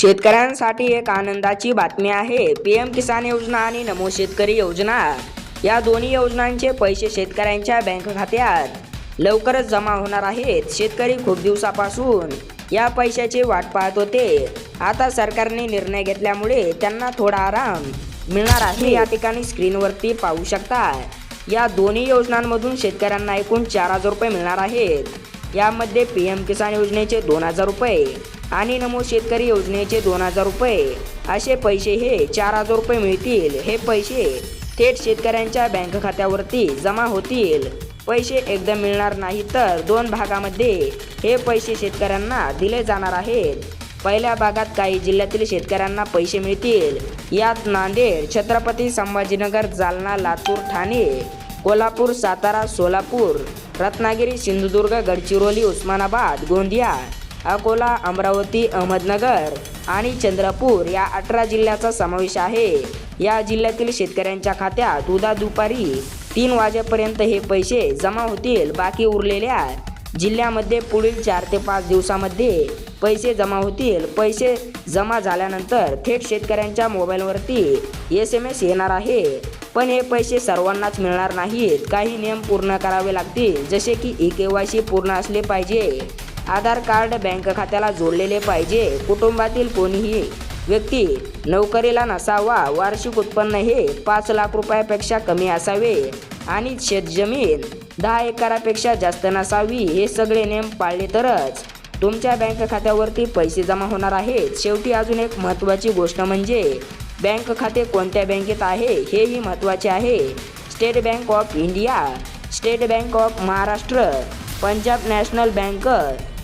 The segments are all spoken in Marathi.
शेतकऱ्यांसाठी एक आनंदाची बातमी आहे. पी एम किसान योजना आणि नमो शेतकरी योजना या दोन्ही योजनांचे पैसे शेतकऱ्यांच्या बँक खात्यात लवकरच जमा होणार आहेत. शेतकरी खूप दिवसापासून या पैशाची वाट पाहत होते. आता सरकारने निर्णय घेतल्यामुळे त्यांना थोडा आराम मिळणार आहे. या ठिकाणी स्क्रीनवरती पाहू शकता या दोन्ही योजनांमधून शेतकऱ्यांना एकूण चार हजार रुपये मिळणार आहेत. यामध्ये पी एम किसान योजनेचे दोन हजार रुपये आणि नमो शेतकरी योजनेचे दोन हजार रुपये. असे पैसे हे चार हजार रुपये मिळतील. हे पैसे थेट शेतकऱ्यांच्या बँक खात्यावरती जमा होतील. पैसे एकदम मिळणार नाही तर दोन भागामध्ये हे पैसे शेतकऱ्यांना दिले जाणार आहेत. पहिल्या भागात काही जिल्ह्यातील शेतकऱ्यांना पैसे मिळतील. यात नांदेड छत्रपती संभाजीनगर जालना लातूर ठाणे कोल्हापूर सातारा सोलापूर रत्नागिरी सिंधुदुर्ग गडचिरोली उस्मानाबाद गोंदिया अकोला अमरावती अहमदनगर आणि चंद्रपूर या अठरा जिल्ह्याचा समावेश आहे. या जिल्ह्यातील शेतकऱ्यांच्या खात्यात उद्या दुपारी तीन वाजेपर्यंत हे पैसे जमा होतील बाकी उरलेल्या जिल्ह्यामध्ये पुढील चार ते पाच दिवसामध्ये पैसे जमा होतील. पैसे जमा झाल्यानंतर थेट शेतकऱ्यांच्या मोबाईलवरती एस एम एस येणार आहे. पण हे पैसे सर्वांनाच मिळणार नाहीत. काही नियम पूर्ण करावे लागतील जसे की ई के वाय सी पूर्ण असले पाहिजे. आधार कार्ड बँक खात्याला जोडलेले पाहिजे. कुटुंबातील कोणीही व्यक्ती नोकरीला नसावा वार्षिक उत्पन्न हे पाच लाख रुपयापेक्षा कमी असावे आणि शेतजमीन दहा एकरापेक्षा जास्त नसावी हे सगळे नियम पाळले तरच तुमच्या बँक खात्यावरती पैसे जमा होणार आहेत. शेवटी अजून एक महत्त्वाची गोष्ट म्हणजे बँक खाते कोणत्या बँकेत आहे हेही महत्त्वाचे आहे. State bank of India state bank of Maharashtra Punjab national bank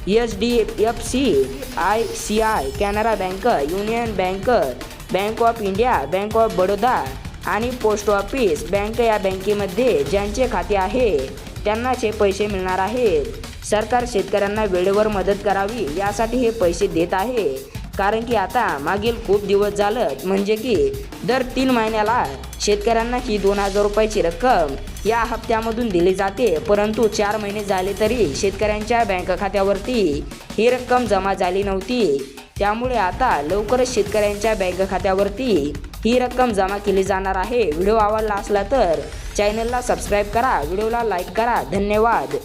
H D F C I C I Canara bank union bank bank of India bank of Baroda आणि पोस्ट ऑफिस बँक या बँकेमध्ये ज्यांचे खाते आहे त्यांनाच हे पैसे मिळणार आहेत सरकार शेतकऱ्यांना वेळेवर मदत करावी यासाठी हे पैसे देत आहे. कारण की आता मागील खूप दिवस झालं म्हणजे की दर तीन महिन्याला शेतकऱ्यांना ही दोन हजार रुपयाची रक्कम या हप्त्यामधून दिली जाते. परंतु चार महिने झाले तरी शेतकऱ्यांच्या बँक खात्यावरती ही रक्कम जमा झाली नव्हती. त्यामुळे आता लवकरच शेतकऱ्यांच्या बँक खात्यावरती ही रक्कम जमा केली जाणार आहे. व्हिडिओ आवडला असला तर चॅनलला सबस्क्राईब करा. व्हिडिओला लाईक करा. धन्यवाद.